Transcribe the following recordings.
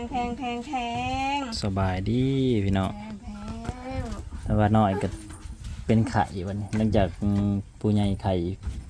งแพงแพงแพงสบายดีพี่น้องแพงแพงแต่ว่าน้อยก็เป็นไข่วันนี้หลังจากผู้ใหญ่ไข่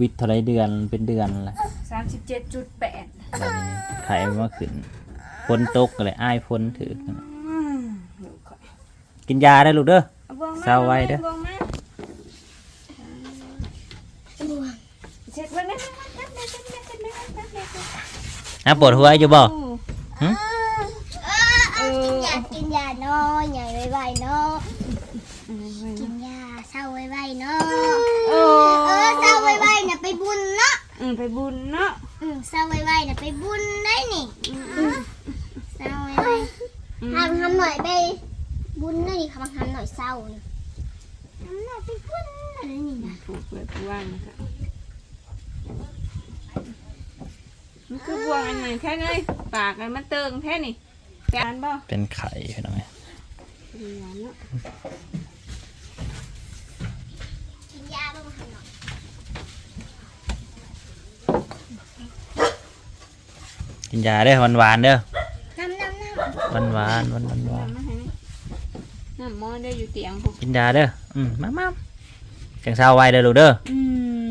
วิทย์เท่าไรเดือนเป็นเดือนแหละสามสิบเจ็ดจุดแปดบัดนี้ไข่มาขึ้นฝนตกก็เลยอ้ายฝนถือกินยาได้ลูกเด้อเศร้าไว้เด้อเช็ดไว้นะเช็ดไว้เช็ดไว้เช็ดไว้เช็ดไว้เช็ดไว้นะปวดหัวอยู่บ่ หึ เออ อยากกินยาเนาะใหญ่ไวๆเนาะกินยาเศร้าไวๆเนาะ โอ้ เออเศร้าไวๆน่ะไปบุญเนาะ อืม ไปบุญเนาะอืมเศร้าไวๆน่ะไปบุญได้นี่เศร้าไวๆทำทำหน่อยไปบุญได้นี่คำทำหน่อยเศร้านี่ทำหน่อยไปบุญอะไรนี่นะผูกเลยผูกว่างนะครับมันคือบวงอันไหนแค่ไงปากอันมันเติงแค่นี่แกนบ่เป็นไข่พี่น้องดีงานเนาะ กินยาบ้างทำหน่อย กินยาเด้อหวานๆเด้อน้ำน้ำน้ำหวานๆหวานๆหวานน้ำมาให้นี่น้ำมอนได้อยู่เตียงพวกๆกินยาเด้ออืมมามาจังเช้าไว้เด้อลูกเด้ออื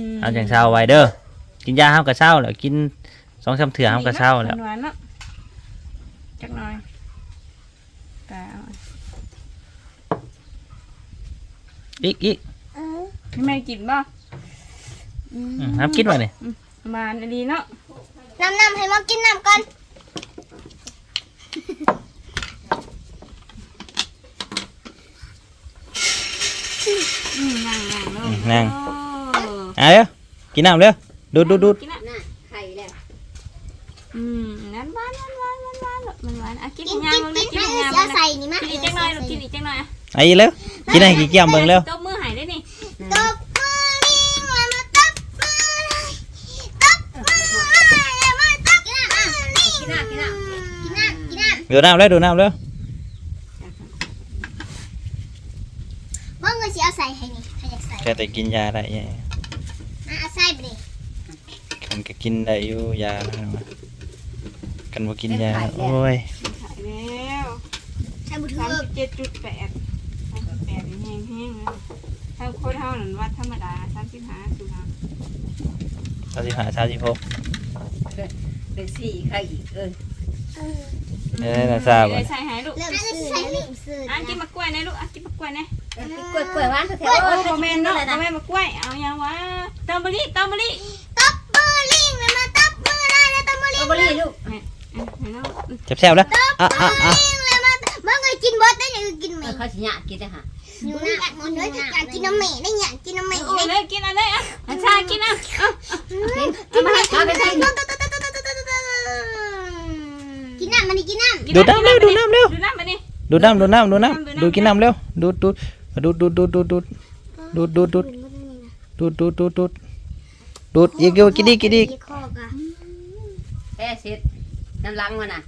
มเอาจังเช้าไว้เด้อกินยาห้ามกระเช้าแล้วกินสองสามเถื่อห้ามกระเช้าแล้วหวานๆเนาะจักหน่อยกาเอาอีกอีกเออให้แม่กินบ่อืมอืมน้ำกินมาเนี่ยหวานดีเนาะ น้ำน้ำให้มากินน้ำก่อนอืมนั่งนั่งเนาะนั่ง โอ้อะเด้อกินน้ำเด้อดูดดูดดูดกินอะน่ะไข่แล้วอืมนั่นหวานหวานหวานหวานหวานมันหวานอะกินกิอีนกอย่างกินมึงกินะนกินให้อีกอย่างเสีมึยงใส่นะนี่มากินอีกจังหน่อยลูกกินอีกจังหน่อยอะไอ้เร็วกินให้กี่เกี่ยมเบิ่งเร็ว ตบมือใหายได้นี่ ตบมือลิงแล้วมาตบมือเลยตบมือเลยแล้วมาตบมือลิงกินน้ำกินน้ำกินน้ำกินน้ำ ดูดน้ำเร็วดูดน้ำเร็วบ่เงินสิเอาใส่ให้นี่ใครอยากใส่แค่แต่กินยาได้ไงมาเอาใส่ไปดิกันก็กินได้อยู่ยานะกันบ่กินยาโอ้ยขายแล้วใส่บุตรสามสิบเจ็ดจุดแปดสามสิบแปดแห้งแห้งเลยถ้าโคตรเท่านั้นวัดธรรมดาสามสิบห้าสุดห้าสามสิบห้าสามสิบหกเป็นสี่ใครอีกเอ้ยเอ้ ยน่าทราบเลอะยใส่หายลูกเริ่มซื้อแล้วเริ่มซื้ออะกินมะกล้วยนะลูกอะกินมะกล้วยนะเอ้ยกล้วยกล้วยหวานแถวโอ้ๆโอ้ยยโมเมนต์เนาะอะไรโมนะเมนต์มะกล้วยเอายังวะตอมบรี่ตอมบรี่ตบมือลิงแล้วมาตบมือได้แล้วตบมือลิโอ้งบรีลูกเนี่ยเห็นแล้วแซ่บๆแล้วอะอะอะลิงแล้วมาเมื่อเงินกินเบิร์ดได้ยังกินเอแม่อเขาสิหยากินได้ฮะอยู่นะมันด้วยอยากกินน้ำแม่ได้อยากกินน้ำแม่โอ้ได้ยเลยกินอะไรอะอันชากินอะเอา กินน้ำกินน้ำ มันกินน้ำดูดน้ำเร็วดูดน้ำเร็วดูน้ำมาดิดูดน้ำดูดน้ำดูดน้ำดูดกินน้ำเร็วดูดดูดดูดดูดดูดดูดดูดดูดดูดดูดดูดดูดดูดดูดดูดอีกอยู่กินดีกินดีคอกะแพ้เสร็จน้ำล้างมันน่ะ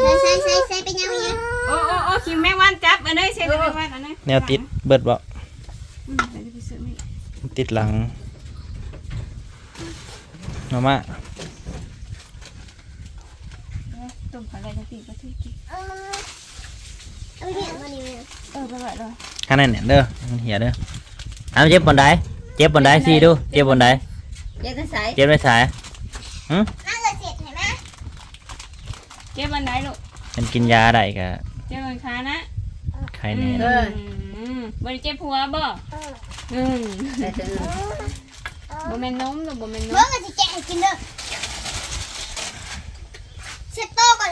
ใส่ใส่ใส่ใส่เป็นยังไงโอ้โอ้โอ้คิมแมงวันจับอันนี้เช็ดแมงวันอันนี้แนวติดเบิดบ่อืมเดี๋ยวจะไปซื้อมาอีกติดหลังมามา ต้มผักอะไรจะตีก็ที่กินเออเออเนี่ยมันนี่เออไปไหวเลยข้างในเนี่ยเด้อมันเหี่ยเด้อเอาเจ็บบนไดเจ็บบนไดสิดูเจ็บบนไดเจ๊จะใส่เจ็บไม่สายน่าจะเสร็จเห็นไหมเจ็บวันไหนลูกมันกินยาได้ก็เจ็บวันขานะใครแน่อืมบริเจ็บหัวบ่อืมใส่ถึงบ่แม่นนมหรือบ่แม่นนเมื่อมเงินจะแกะให้กินเด้อ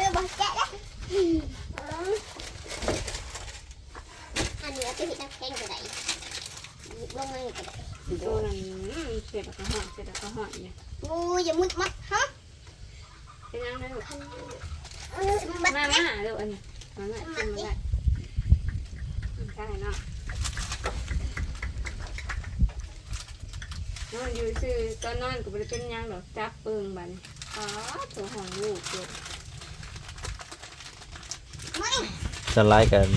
rồi bỏ chạy đấy. Ăn cái đấy bông này cái đấy tôi làm chuyện là có hỏi chuyện là có hỏi nhỉ ui giờ mút mắt hả cái ăn đấy rồi mà mà hả được anh mà lại mà lại cái này nó nó อยู่ซื้อตอนนอนก็บ่ได้เป็นหยังดอกจับเปิงบัดนี้อ๋อตัวหองลูกเด้อ สไลด์กัน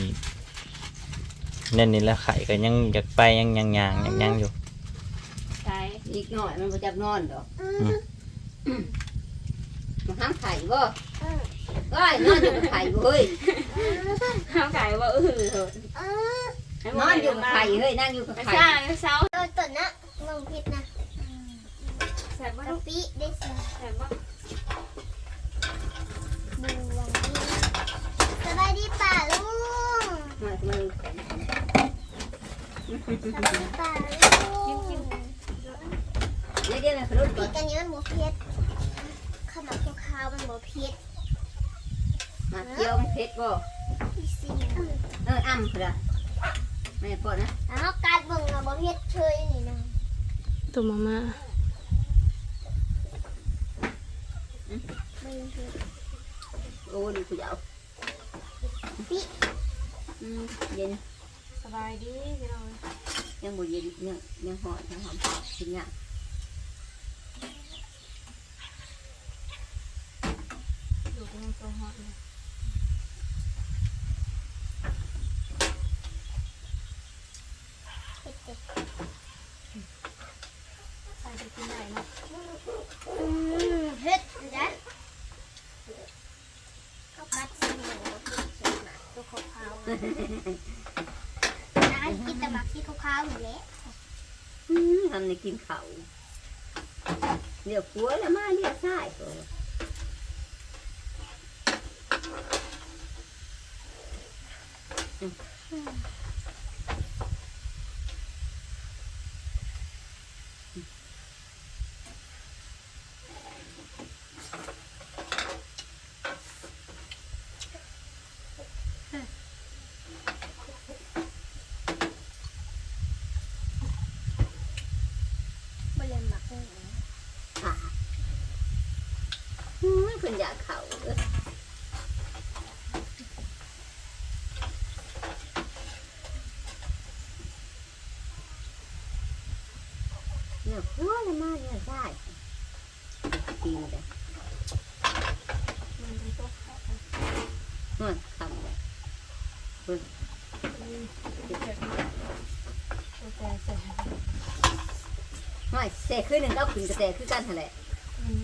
เน่นนี่แหล้วไข่ก็ยังอยากไปยังยังยังยังยังอยู่ตายอีกหน่อยมันบ่จับนอนดอกอืมมันห้ามไข่บ่อืมก้อยนอนอยู่กับไข่เฮ้ยข้าวไก่ว่าเออเถอะเออนอนอยู่กับไข่เฮ้ยนั่งอยู่กับไปไข่ซ่าไปเช้าเออต้นนะลงพิษนะแซ่บบ้ากะปิได้สิแซ่บบ้าบวงดี สบายดีป่าลุงมามาสบายดีป่าลุงเดี๋ยวเดี๋ยวนะขลุ่นก่ปีอนกันนี้มันบวเพ็ดขนมข้าวมันบวเพ็ดมาเกี่ยวมันเผ็ดบ่พี่สิเอออ้ำเพื่อแม่ปอดนะแล้วการเบิ่งอะบวเพ็ดเชยนี่นะตัวมาม่าไม่เพ็ดโอ้ดูผู้ยาว ปิอืมเย็นสบายดีพี่น้องยังบ่เย็นยังยังหอดยังหอมกินยากดูตรงตัวฮอตเลย เพ็ดเด็ด ใส่ไปกินไหนเนาะ อืมเพ็ดนะข้าวผัดซีอิ๊วเผ็ดมากตัวขาวๆอะนะกินแต่หมักที่ขาวๆอยู่แหละ อืมทำใน กินเขาเดี๋ยวผัวแล้วมาเรียกใช่ก็บ่เลยหมั กเลยค่ะอืมเพิ่นอยากเขาเนี่ยผัวแล้วมาเรียใช่กินเลยมันเป็นตัวข้าวนคำเลยตัวแซ่บตัวแซ่บแซ่บ ไม่แส่ขึ้นหนึ่งก็เอาขึ้นกระแตคือกันหั่นแหละอืม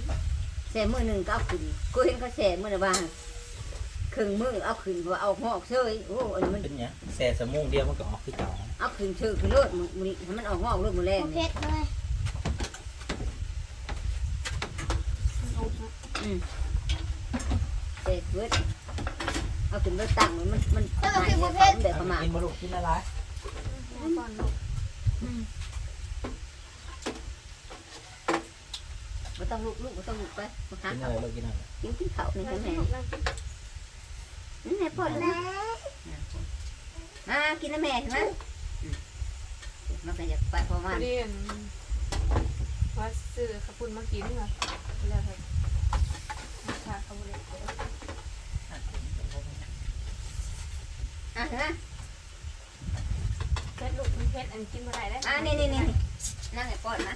แส่มือหนึ่งก็เอาขึ้นกูเห็นเขาแส่มือละบางครึ่งมือเอาขึ้นเพราะว่าเอาหอกเชยโอ้อันนี้มันเป็นหยังแซ่สมุงเดียวมันก็ออกคือเก่าเอาขึ้นเชยขึ้นรถมือมือนี้ให้มันเอาหอกรถมือแรบ่งเผ็นี่ดเลยมันอบนะแส่ขึ้นเอาขึ้นรถตั้งมันมันมันหายเลยมันแบบประมาณกินบลุกินอะไร เอาก่อนลูกไม่ต้องลุกลุกไม่ต้องลุกไปมาหากินเขาอะไรลูกกินอะไรกินกินเขาในนั่งแม่กินลูกนั่งกินนี่แม่ปอดแม่มากินนะแม่ใช่ไหมมันก็อยากไปเพราะพว่าอดีอันว่าซื้อข้าวปุ้นมากินเหรอแล้วครับค่ะข้าวปุ้นเลยอะใช่ไหมเพชรลูกมันเพชรอันกินมาได้ได้อะนี่นี่นี่นั่งไอ้ปอดนะ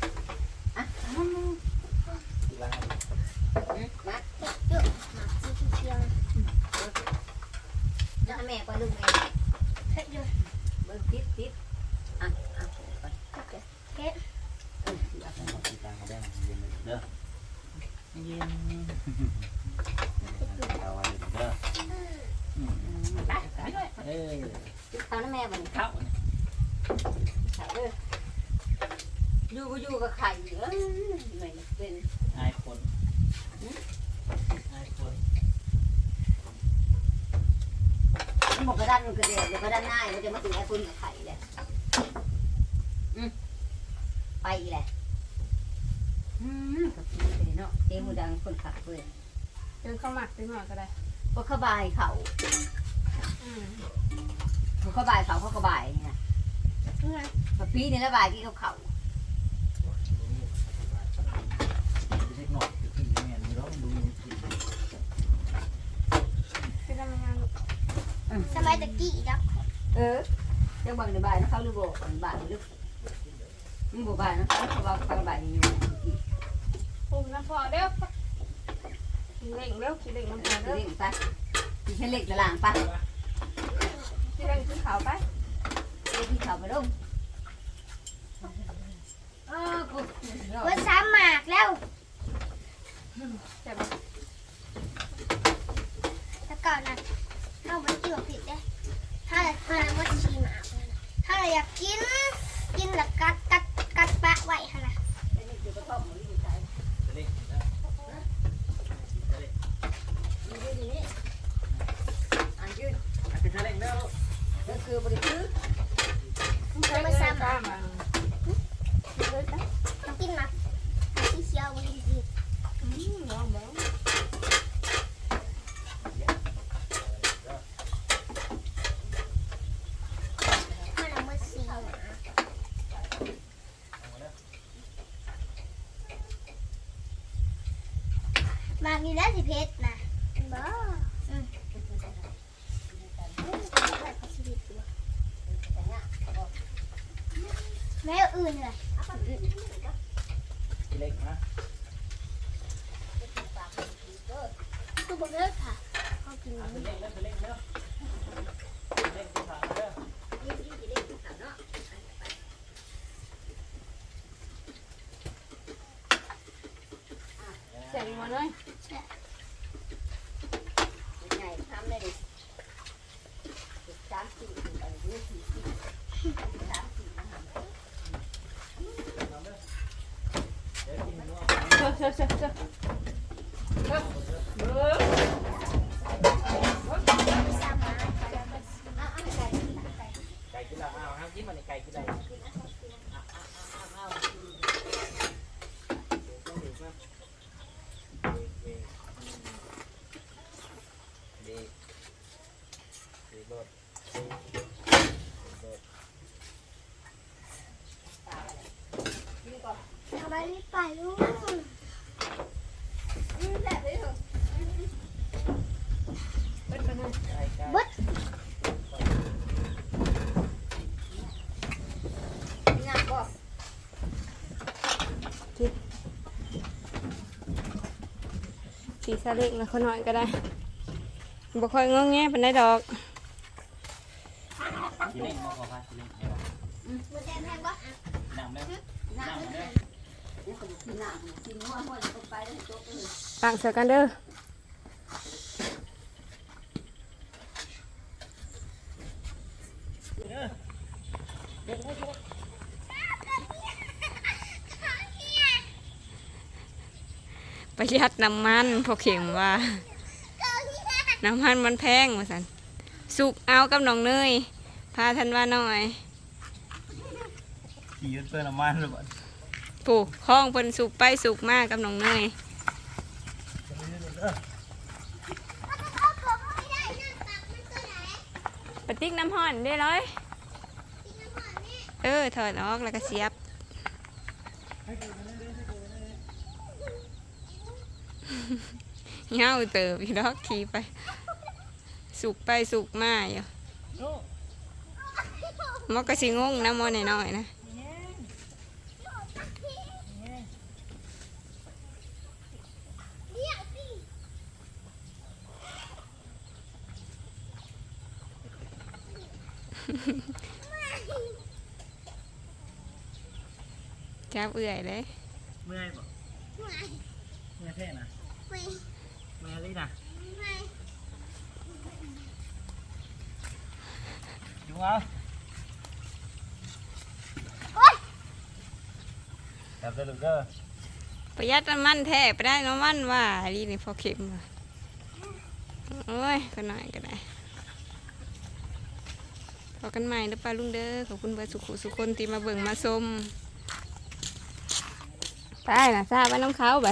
เย็นเอาไว้เด้ออืมไปไปด้วยเอ้ยกินข้าวนแม่บัดนเข้าข้าวเด้ออยู่ก็อยู่กับไข่เอ้ยไม่เป็นอายคนอายคนมันบอกกระด้านมันกระเดียวเดี๋ยวกระด้านหน้ามันจะมาถึงไอ้คนกับไข่แหละอืมไปอีกแหละ เนาะเต็มหูดังคนขับเลยเดินเข้าหมักไปหน่อยก็ได้ก็ขบายเขาอืมเขาขบายเขาเขาขบายนี่นะนี่ไงกับพี่นี่ละบายที่เขาเขาเล็กหน่อยกินแม่นี่ร้องดูเฟสมัยตะกี้ดักเออเจ้าบังในบ้านเขาหรือบ่บ้านหรือมึงบ่บ้านนะเขาว่าเขาบ้านอยู่ ปรุงน้ำพอเด้อเล่งเร็วขี้เล่งน้ำพอเอเด้ออเล็กไปมีแค่เล็กละล่างไปขี้เล่งขึ้นเขาไปเล็กที่เขาไปลงเออกูว่าสามหมากแล้วใช่ปะแต่ก่อนน่ะเข้าไปกินแบบผิดเด้ถ้าถ้าเราว่าชีหมากเลยนะถ้าเราอยากกิน กินแล้วกัดกัดกัดปะไว้ค่ะนะ อันยืนก็คือบริสุทธิ์ เรามาสามหมาก มา ต้องกินหมากที่เชียวบนดี อืมลองเบิ่ง ถ้าเราว่าชีหมากหมากนี่แล้ว สิเพชรนะบ้าอืมแม่อื่นเลยเล็กนะคือบอกเลิกค่ะเขากินอันนี้เล็กแล้วเล็กแล้วเล็กที่ขาเด้อ เสร็จหมดเลย ใหญ่ทำได้ดิสามสี่อะไรนี่สี่สี่สามสี่ เชื่อเชื่อเชื่อเชื่อเออเออ สามหมาแล้วก็ ไก่กินแล้วอ้าวห้ามกินมันไก่กินแล้ดีดีรถทำไมไม่ไปลูก เป็นไปเลย ไก่ไก่ บด งานบ่ีซาเล็กนะคนน้อยก็ได้บ่ค่อยงงแงเป็นได้ดอกกิเล็กมากกว่ากินเล็กเดี๋ยวมันแดงแพงปะน้ำเด้อน้ำน้ำเลเด้อยนี่ก็กินน้ำกินหัวหัวลงไปแล้วโต๊ะเลยต่างเสือกันเด้อ ประหยัดน้ำมันพอเข็มว่า น้ำมันมันแพงว่าสันสุกเอากับน้องเนยพาทันว่าหน่อยขี่ยืดเปื้อนน้ำมันหรือเปล่าปลูกข้องเพิ่นสุกไปสุกมากกับน้องเนยปะติ๊กน้ำห่อนได้เลยเออถอดออกแล้วก็เสียบ เงาเติบพี่ดอกขี่ไป สุกไปสุกมาอยู่มอกกะสิงงนะมอน้อยๆนะจับเอื่อยเลย เมื่อยป่ะเมื่อยแค่นะ ไม่เมื่อยเลยนะไม่จุ๊เอาจับได้ลูกเด้อประหยัดน้ำมันแท้ไปได้น้ำมันว่าดีนี่พอเข็มว่ะโอ้ยก็หน่อยก็ได้พอกันใหม่เด้อป้าลุงเด้อขอบคุณเบอร์สุขุสุคนที่มาเบิ่งมาชมตายนะทราบว่าน้ำเขาไป